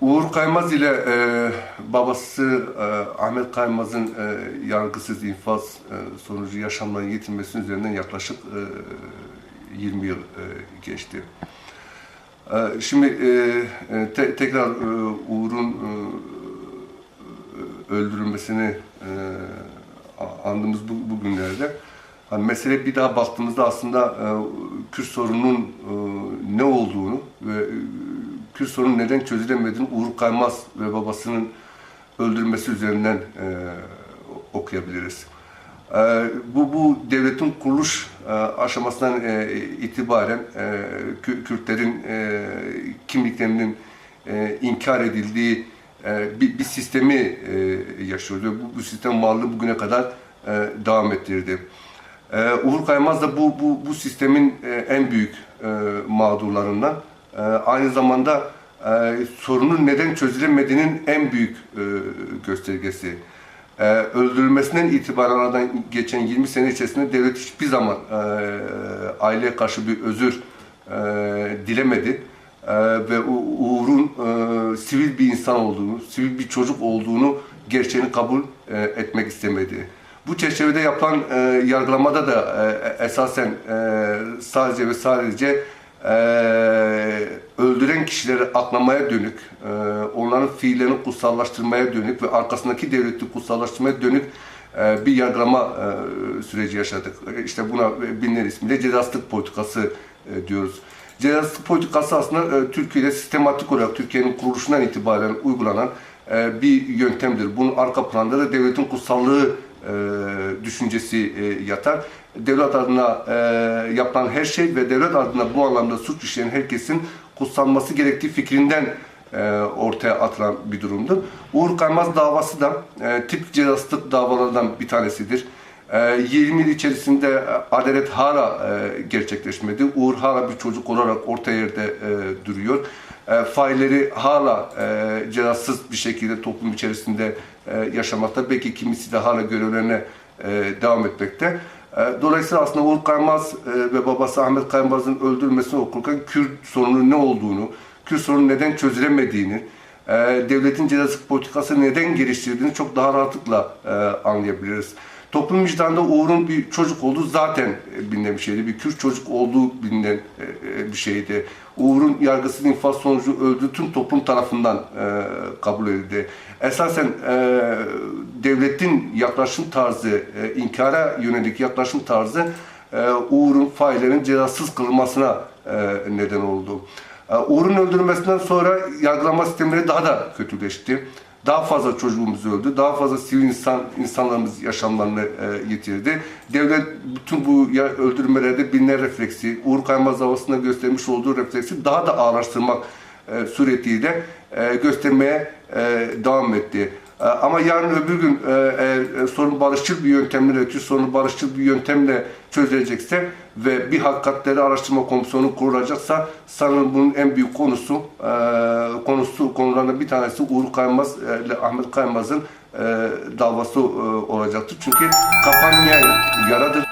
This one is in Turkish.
Uğur Kaymaz ile e, babası e, Ahmet Kaymaz'ın e, yargısız infaz e, sonucu yaşamlarını yitirmesinin üzerinden yaklaşık e, 20 yıl e, geçti. E, şimdi e, e, te- tekrar e, Uğur'un e, öldürülmesini e, andığımız bu, bugünlerde hani mesele bir daha baktığımızda aslında e, Kürt sorununun e, ne olduğunu ve e, Kürt sorunun neden çözülemediğini Uğur Kaymaz ve babasının öldürülmesi üzerinden e, okuyabiliriz. E, bu, bu devletin kuruluş e, aşamasından e, itibaren e, Kü- Kürtlerin e, kimliklerinin e, inkar edildiği e, bir, bir sistemi e, yaşıyoruz ve bu, bu sistem varlığı bugüne kadar e, devam ettirdi. E, Uğur Kaymaz da bu, bu, bu sistemin e, en büyük e, mağdurlarından. E, aynı zamanda e, sorunun neden çözülemediğinin en büyük e, göstergesi. E, öldürülmesinden itibaren aradan geçen 20 sene içerisinde devlet hiçbir zaman e, aileye karşı bir özür dilemedi. Ve Uğur'un sivil bir insan olduğunu, sivil bir çocuk olduğunu gerçeğini kabul etmek istemedi. Bu çerçevede yapılan e, yargılamada da e, esasen e, sadece ve sadece e, öldüren kişileri aklamaya dönük, e, onların fiillerini kutsallaştırmaya dönük ve arkasındaki devleti kutsallaştırmaya dönük e, bir yargılama e, süreci yaşadık. İşte buna bilinen ismiyle cezasızlık politikası e, diyoruz. Cezasızlık politikası aslında e, Türkiye'de sistematik olarak Türkiye'nin kuruluşundan itibaren uygulanan e, bir yöntemdir. Bunun arka planda da devletin kutsallığı düşüncesi e, yatar. Devlet adına e, yapılan her şey ve devlet adına bu anlamda suç işleyen herkesin kutsanması gerektiği fikrinden e, ortaya atılan bir durumdur. Uğur Kaymaz davası da e, tip cezasızlık davalarından bir tanesidir. E, 20 yıl içerisinde e, adalet hala e, gerçekleşmedi. Uğur hala bir çocuk olarak orta yerde e, duruyor. Failleri hala cezasız bir şekilde toplum içerisinde yaşamakta. Belki kimisi de hala görevlerine devam etmekte. Dolayısıyla aslında Uğur Kaymaz ve babası Ahmet Kaymaz'ın öldürülmesini okurken Kürt sorunun ne olduğunu, Kürt sorunun neden çözülemediğini, devletin cezasızlık politikası neden geliştirdiğini çok daha rahatlıkla anlayabiliriz. Toplum vicdanında Uğur'un bir çocuk olduğu zaten e, bilinen bir şeydi. Bir Kürt çocuk olduğu bilinen e, e, bir şeydi. Uğur'un yargısız infaz sonucu öldüğü tüm toplum tarafından kabul edildi. Esasen devletin yaklaşım tarzı, inkara yönelik yaklaşım tarzı Uğur'un faillerin cezasız kılınmasına neden oldu. Uğur'un öldürülmesinden sonra yargılama sistemleri daha da kötüleşti. Daha fazla çocuğumuz öldü, daha fazla sivil insan insanlarımız yaşamlarını e, yitirdi. Devlet bütün bu öldürmelerde bilinen refleksi, Uğur Kaymaz davasında göstermiş olduğu refleksi daha da ağırlaştırmak e, suretiyle e, göstermeye e, devam etti. E, ama yarın öbür gün e, eğer e, sorun barışçıl bir yöntemle, Kürt sorunu barışçıl bir yöntemle çözülecekse ve bir hakikatleri araştırma komisyonu kurulacaksa sanırım bunun en büyük konusu e, konusu konularından bir tanesi Uğur Kaymaz e, ile Ahmet Kaymaz'ın e, davası e, olacaktır. Çünkü kapanmayan yaradır.